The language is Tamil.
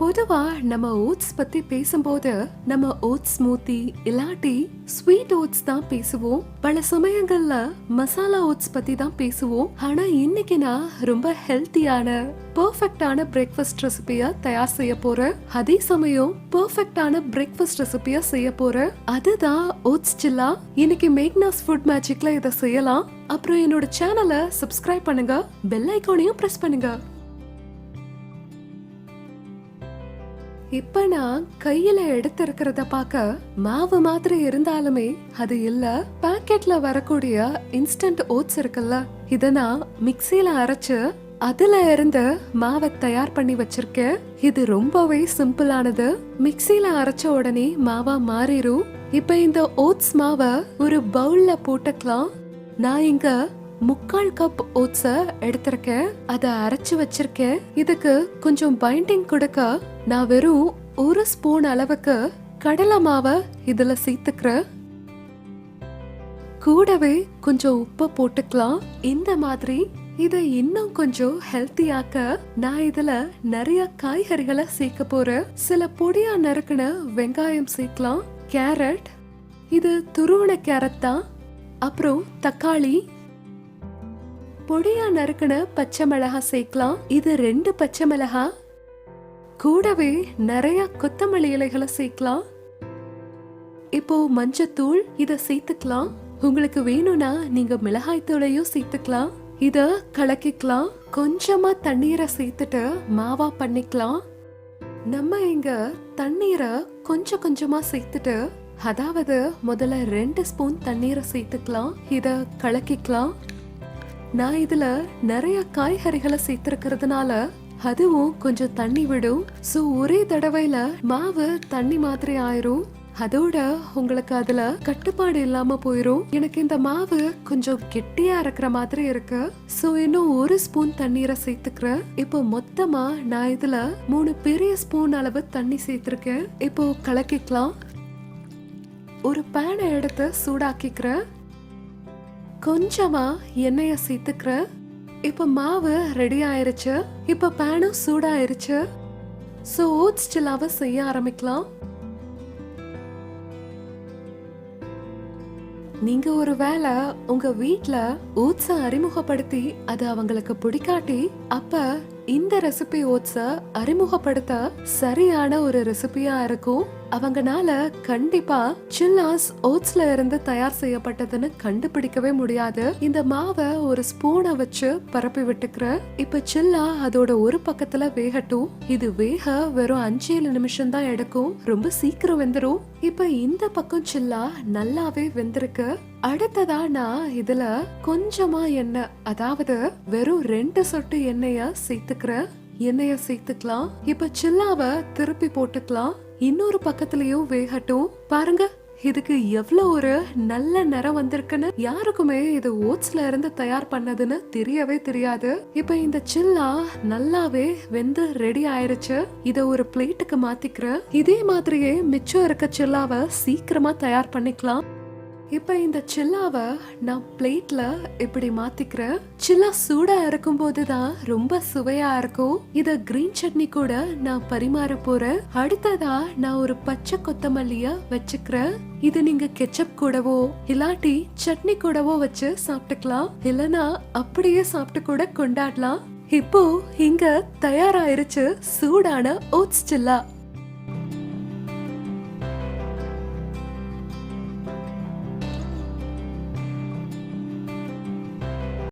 பொதுவா நம்ம ஓட்ஸ் பத்தி பேசும்போது நம்ம ஓட்ஸ் ஸ்மூத்தி இல்லாட்டி ஸ்வீட் ஓட்ஸ் தான் பேசுவோம். பல சமயங்கள்ல மசாலா ஓட்ஸ் பத்தி தான் பேசுவோம். ஆனா இன்னைக்கு நான் ரொம்ப ஹெல்த்தியான பர்ஃபெக்டான பிரேக்ஃபாஸ்ட் ரெசிபியா தயார் செய்ய போறேன். அதே சமயம் பர்ஃபெக்டான பிரேக்ஃபாஸ்ட் ரெசிபியா செய்ய போறேன். அதுதான் ஓட்ஸ் சில்லா இன்னைக்கு மேக்னாஸ் ஃபுட் மேஜிக்ல இதை செய்யலாம். அப்புறம் என்னோட சேனலை சப்ஸ்கிரைப் பண்ணுங்க. பெல் ஐக்கானையும் பிரஸ் பண்ணுங்க. இப்ப நான் கையில எடுத்திருக்கிறத பார்க்க மாவு மாதிரி இருந்தாலுமே அது இல்ல. பாக்கெட்ல வரக்கூடிய இன்ஸ்டன்ட் ஓட்ஸ் இருக்குல்ல இத நான் மிக்சியில அரைச்சு அதுல இருந்து மாவை தயார் பண்ணி வச்சிருக்கேன். இது ரொம்பவே சிம்பிளானது. மிக்சியில அரைச்ச உடனே மாவா மாறிடும் இப்ப இந்த ஓட்ஸ் மாவை ஒரு பவுல்ல போட்டுக்கலாம். நான் இங்க முக்கால் கப் ஓட்ஸ எடுத்திருக்கேன். அதை அரைச்சு வச்சிருக்கேன். இதுக்கு கொஞ்சம் பைண்டிங் கொடுக்க நான் வெறும் ஒரு ஸ்பூன் அளவுக்கு கடலை மாவை இதுல சேர்த்துக்கிறேன். கூடவே கொஞ்சம் உப்பு போட்டுக்கலாம். இந்த மாதிரி இதை இன்னும் கொஞ்சம் ஹெல்த்தியாக்க நான் இதுல நிறைய காய்கறிகளை சேர்க்க போறேன். சில பொடியா நறுக்குன வெங்காயம் சேர்க்கலாம். கேரட் இது துருவன கேரட் தான். அப்புறம் தக்காளி பொடியா நறுக்கின பச்சை மிளகா சேர்க்கலாம். இது ரெண்டு பச்சை மிளகா. கூடவே நிறைய கொத்தமல்லி இலைகளை சேர்க்கலாம். இப்போ மஞ்சத்தூள் இதை சேர்த்துக்கலாம். உங்களுக்கு வேணும்னா நீங்க மிளகாய் தூளையும் சேர்த்துக்கலாம். இத கலக்கிக்கலாம். கொஞ்சமா தண்ணீரை சேர்த்துட்டு மாவா பண்ணிக்கலாம். நம்ம இங்க தண்ணீரை கொஞ்சம் கொஞ்சமா சேர்த்துட்டு அதாவது முதல்ல ரெண்டு ஸ்பூன் தண்ணீரை சேர்த்துக்கலாம். இத கலக்கிக்கலாம். நான் இதுல நிறைய காய்கறிகளை சேர்த்திருக்கிறதுனால அதுவும் கொஞ்சம் தண்ணி விடும். சோ ஒரே தடவையில மாவு தண்ணி மாதிரி ஆயிரும். அதோட உங்களுக்கு அதுல கட்டுப்பாடு இல்லாம போயிரும். எனக்கு இந்த மாவு கொஞ்சம் கெட்டியா இருக்கிற மாதிரி இருக்கு. சோ இன்னும் ஒரு ஸ்பூன் தண்ணீரை சேர்த்துக்கிறேன். இப்போ மொத்தமா நான் இதுல மூணு பெரிய ஸ்பூன் அளவு தண்ணி சேர்த்திருக்கேன். இப்போ கலக்கிக்கலாம். ஒரு பேனை எடுத்து சூடாக்கிக்கிறேன். கொஞ்சமா எண்ணெய சேர்த்துக்கிற. இப்ப மாவு ரெடி ஆயிருச்சு. இப்ப பேனும் சூடாயிருச்சு. சோ ஓட்ஸ் சில்லாவை செய்ய ஆரம்பிக்கலாம். நீங்க ஒரு வேளை உங்க வீட்ல ஓட்ஸ அறிமுகப்படுத்தி அது அவங்களுக்கு பிடிக்காட்டி அப்ப இந்த ரெசிபி ஓட்ஸ அறிமுகப்படுத்த சரியான ஒரு ரெசிபியா இருக்கும். அவங்கனால கண்டிப்பா சில்லாஸ் ஓட்ஸ்ல இருந்து தயார் செய்யப்பட்டதுன்னு கண்டுபிடிக்கவே முடியாது. இந்த மாவை ஒரு ஸ்பூனை வச்சு பரப்பி விட்டுக்கிற. இப்ப சில்லா அதோட ஒரு பக்கத்துல வேகட்டும். இது வேக வெறும் அஞ்சு ஏழு நிமிஷம் தான் எடுக்கும். ரொம்ப சீக்கிரம் வெந்துடும் இப்ப இந்த பக்கம் சில்லா நல்லாவே வெந்திருக்கு. அடுத்ததா நான் இதுல கொஞ்சமா எண்ணெய் அதாவது வெறும் ரெண்டு சொட்டு எண்ணெய சேர்த்துக்கிறேன். எண்ணெய சேர்த்துக்கலாம். இப்ப சில்லாவை திருப்பி போட்டுக்கலாம். இன்னொரு பக்கத்துலயும் வேகட்டும். பாருங்க இதுக்கு எவ்வளவு ஒரு நல்ல நிறம் வந்திருக்குன்னு. யாருக்குமே இது ஓட்ஸ்ல இருந்து தயார் பண்ணதுன்னு தெரியவே தெரியாது. இப்ப இந்த சில்லா நல்லாவே வெந்து ரெடி ஆயிருச்சு. இத ஒரு பிளேட்டுக்கு மாத்திக்கிறேன். இதே மாதிரியே மிச்சம் இருக்க சில்லாவை சீக்கிரமா தயார் பண்ணிக்கலாம். இப்போ இந்த சில்லாவை நான் பிளேட்ல இப்படி மாத்திக்கிறேன் சில்லா சூடா இருக்கும் போதுதான் ரொம்ப சுவையா இருக்கும். இத கிரீன் சட்னி கூட நான் பரிமாற போறேன். அடுத்ததா நான் ஒரு பச்சை கொத்தமல்லிய வச்சுக்கிறேன். இது நீங்க கெச்சப் கூடவோ இல்லாட்டி சட்னி கூடவோ வச்சு சாப்பிட்டுக்கலாம். இல்லனா அப்படியே சாப்பிட்டு கூட கொண்டாடலாம். இப்போ இங்க தயாராயிருச்சு சூடான ஓட்ஸ் சில்லா.